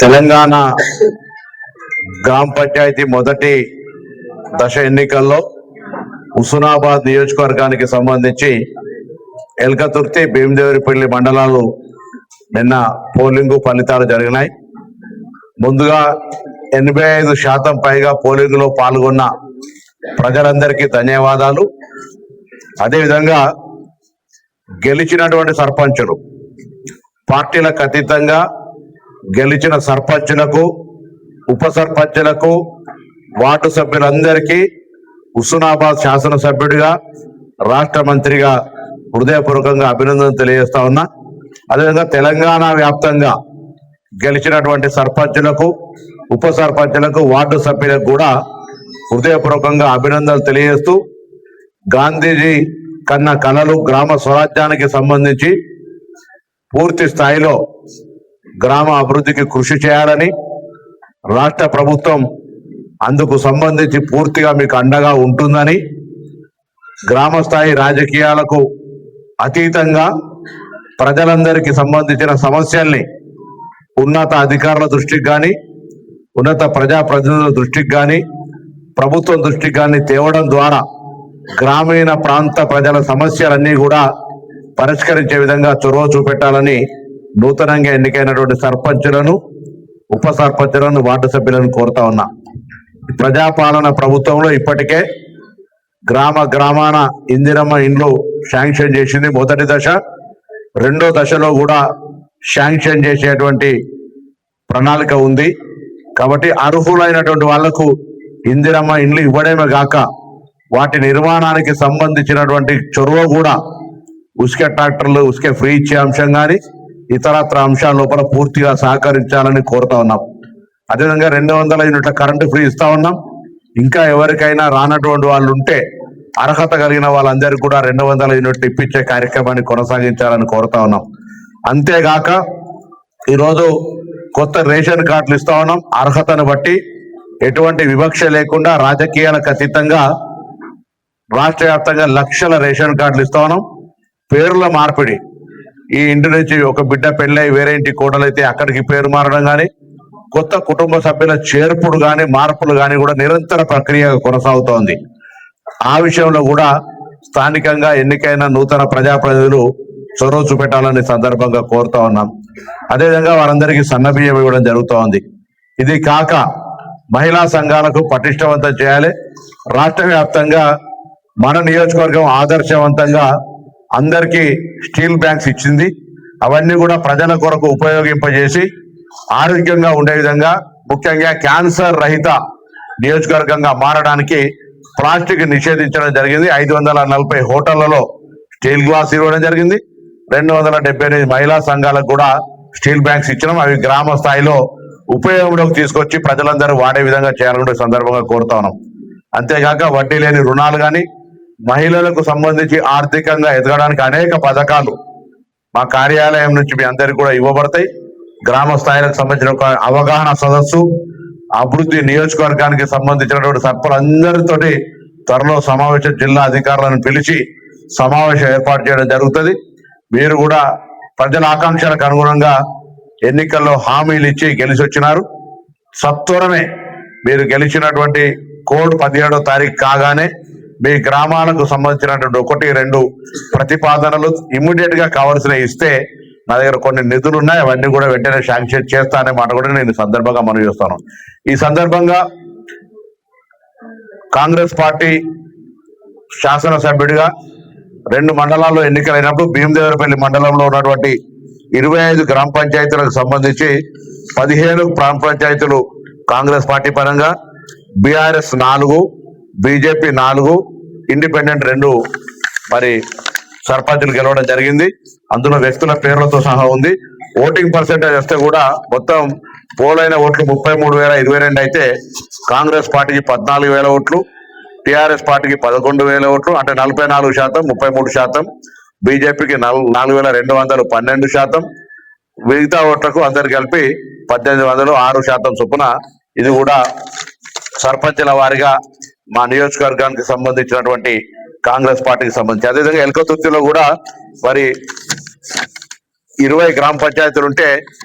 తెలంగాణ గ్రామ పంచాయతీ మొదటి దశ ఎన్నికల్లో హుస్నాబాద్ నియోజకవర్గానికి సంబంధించి ఎల్కతుర్తి భీమదేవరిపల్లి మండలాలు నిన్న పోలింగ్ ఫలితాలు జరిగినాయి. ముందుగా ఎనభై ఐదు శాతం పైగా పోలింగులో పాల్గొన్న ప్రజలందరికీ ధన్యవాదాలు. అదేవిధంగా గెలిచినటువంటి సర్పంచులు పార్టీలకు అతీతంగా గెలిచిన సర్పంచులకు ఉప సర్పంచులకు వార్డు సభ్యులందరికీ హుస్నాబాద్ శాసనసభ్యుడిగా రాష్ట్ర మంత్రిగా హృదయపూర్వకంగా అభినందన తెలియజేస్తా ఉన్నా. అదేవిధంగా తెలంగాణ వ్యాప్తంగా గెలిచినటువంటి సర్పంచులకు ఉప సర్పంచులకు వార్డు సభ్యులకు కూడా హృదయపూర్వకంగా అభినందనలు తెలియజేస్తూ గాంధీజీ కన్న కళలు గ్రామ స్వరాజ్యానికి సంబంధించి పూర్తి స్థాయిలో గ్రామ అభివృద్ధికి కృషి చేయాలని రాష్ట్ర ప్రభుత్వం అందుకు సంబంధించి పూర్తిగా మీకు అండగా ఉంటుందని గ్రామ స్థాయి రాజకీయాలకు అతీతంగా ప్రజలందరికీ సంబంధించిన సమస్యల్ని ఉన్నత అధికారుల దృష్టికి కానీ ఉన్నత ప్రజా ప్రతినిధుల దృష్టికి కానీ ప్రభుత్వం దృష్టికి కానీ తేవడం ద్వారా గ్రామీణ ప్రాంత ప్రజల సమస్యలన్నీ కూడా పరిష్కరించే విధంగా చొరవ చూపెట్టాలని నూతనంగా ఎన్నికైనటువంటి సర్పంచులను ఉప సర్పంచులను వార్డు సభ్యులను కోరుతా ఉన్నా. ప్రజాపాలన ప్రభుత్వంలో ఇప్పటికే గ్రామ గ్రామాన ఇందిరమ్మ ఇండ్లు శాంక్షన్ చేసింది మొదటి దశ. రెండో దశలో కూడా శాంక్షన్ చేసేటువంటి ప్రణాళిక ఉంది. కాబట్టి అర్హులైనటువంటి వాళ్ళకు ఇందిరమ్మ ఇండ్లు ఇవ్వడమే గాక వాటి నిర్మాణానికి సంబంధించినటువంటి చొరవ కూడా ఉసుకే ట్రాక్టర్లు ఉసుక ఫ్రీ ఇచ్చే అంశం కానీ ఇతరత్ర అంశాల లోపల పూర్తిగా సహకరించాలని కోరుతా ఉన్నాం. అదేవిధంగా రెండు వందల యూనిట్ల కరెంటు ఫ్రీ ఇస్తా ఉన్నాం. ఇంకా ఎవరికైనా రానటువంటి వాళ్ళు ఉంటే అర్హత కలిగిన వాళ్ళందరికీ కూడా రెండు వందల యూనిట్లు ఇప్పించే కార్యక్రమాన్ని కొనసాగించాలని కోరుతా ఉన్నాం. అంతేగాక ఈరోజు కొత్త రేషన్ కార్డులు ఇస్తా ఉన్నాం. అర్హతను బట్టి ఎటువంటి వివక్ష లేకుండా రాజకీయాలకు అతీతంగా రాష్ట్ర వ్యాప్తంగా లక్షల రేషన్ కార్డులు ఇస్తా ఉన్నాం. పేర్ల మార్పిడి ఈ ఇంటి నుంచి ఒక బిడ్డ పెళ్ళై వేరే ఇంటి కోడలైతే అక్కడికి పేరు మారడం కానీ కొత్త కుటుంబ సభ్యుల చేర్పుడు కానీ మార్పులు కానీ కూడా నిరంతర ప్రక్రియ కొనసాగుతోంది. ఆ విషయంలో కూడా స్థానికంగా ఎన్నికైన నూతన ప్రజాప్రతినిధులు చొరవ చూపెట్టాలని సందర్భంగా కోరుతా ఉన్నాం. అదేవిధంగా వారందరికీ సన్నబియ్యం ఇవ్వడం జరుగుతూ ఉంది ఇది కాక మహిళా సంఘాలకు పటిష్టవంతం చేయాలి. రాష్ట్ర వ్యాప్తంగా మన నియోజకవర్గం ఆదర్శవంతంగా అందరికీ స్టీల్ బ్యాంక్స్ ఇచ్చింది. అవన్నీ కూడా ప్రజల కొరకు ఉపయోగింపజేసి ఆరోగ్యంగా ఉండే విధంగా ముఖ్యంగా క్యాన్సర్ రహిత నియోజకవర్గంగా మారడానికి ప్లాస్టిక్ నిషేధించడం జరిగింది. ఐదు వందల నలభై హోటళ్ళలో స్టీల్ గ్లాస్ ఇవ్వడం జరిగింది. రెండు వందల డెబ్బై ఎనిమిది మహిళా సంఘాలకు కూడా స్టీల్ బ్యాంక్స్ ఇచ్చినాం. అవి గ్రామ స్థాయిలో ఉపయోగంలోకి తీసుకొచ్చి ప్రజలందరూ వాడే విధంగా చేయాలని సందర్భంగా కోరుతా ఉన్నాం. అంతేకాక వడ్డీ లేని రుణాలు కానీ మహిళలకు సంబంధించి ఆర్థికంగా ఎదగడానికి అనేక పథకాలు మా కార్యాలయం నుంచి మీ అందరికి కూడా ఇవ్వబడతాయి. గ్రామ స్థాయిలకు సంబంధించిన ఒక అవగాహన సదస్సు అభివృద్ధి నియోజకవర్గానికి సంబంధించినటువంటి సర్పలందరితోటి త్వరలో సమావేశం జిల్లా అధికారులను పిలిచి సమావేశం ఏర్పాటు చేయడం జరుగుతుంది. మీరు కూడా ప్రజల ఆకాంక్షలకు అనుగుణంగా ఎన్నికల్లో హామీలు ఇచ్చి గెలిచి వచ్చినారు సత్వరమే మీరు గెలిచినటువంటి కోడ్ పదిహేడో తారీఖు కాగానే మీ గ్రామాలకు సంబంధించినటువంటి ఒకటి రెండు ప్రతిపాదనలు ఇమ్మీడియట్గా కావాల్సిన ఇస్తే నా దగ్గర కొన్ని నిధులు ఉన్నాయి అవన్నీ కూడా వెంటనే శాంక్షన్ చేస్తా అనే మాట కూడా నేను సందర్భంగా మనం చేస్తాను. ఈ సందర్భంగా కాంగ్రెస్ పార్టీ శాసనసభ్యుడిగా రెండు మండలాల్లో ఎన్నికలైనప్పుడు భీమదేవరపల్లి మండలంలో ఉన్నటువంటి ఇరవై ఐదు గ్రామ పంచాయతీలకు సంబంధించి పదిహేను గ్రామ పంచాయతీలు కాంగ్రెస్ పార్టీ పరంగా బీఆర్ఎస్ నాలుగు బీజేపీ నాలుగు ఇండిపెండెంట్ రెండు మరి సర్పంచులు గెలవడం జరిగింది. అందులో వ్యక్తుల పేర్లతో సహా ఉంది. ఓటింగ్ పర్సెంటేజ్ వస్తే కూడా మొత్తం పోలైన ఓట్లు ముప్పై మూడు వేల ఇరవై రెండు అయితే కాంగ్రెస్ పార్టీకి పద్నాలుగు వేల ఓట్లు టిఆర్ఎస్ పార్టీకి పదకొండు వేల ఓట్లు అంటే నలభై నాలుగు శాతం ముప్పై మూడు శాతం బీజేపీకి నాలుగు వేల రెండు వందలు పన్నెండు శాతం. మిగతా ఓట్లకు అందరు కలిపి పద్దెనిమిది వందలు ఆరు శాతం చొప్పున ఇది కూడా సర్పంచుల వారిగా మా నియోజకవర్గానికి సంబంధించినటువంటి కాంగ్రెస్ పార్టీకి సంబంధించి. అదేవిధంగా ఎల్కతుర్తిలో కూడా మరి ఇరవై గ్రామ పంచాయతీలు ఉంటే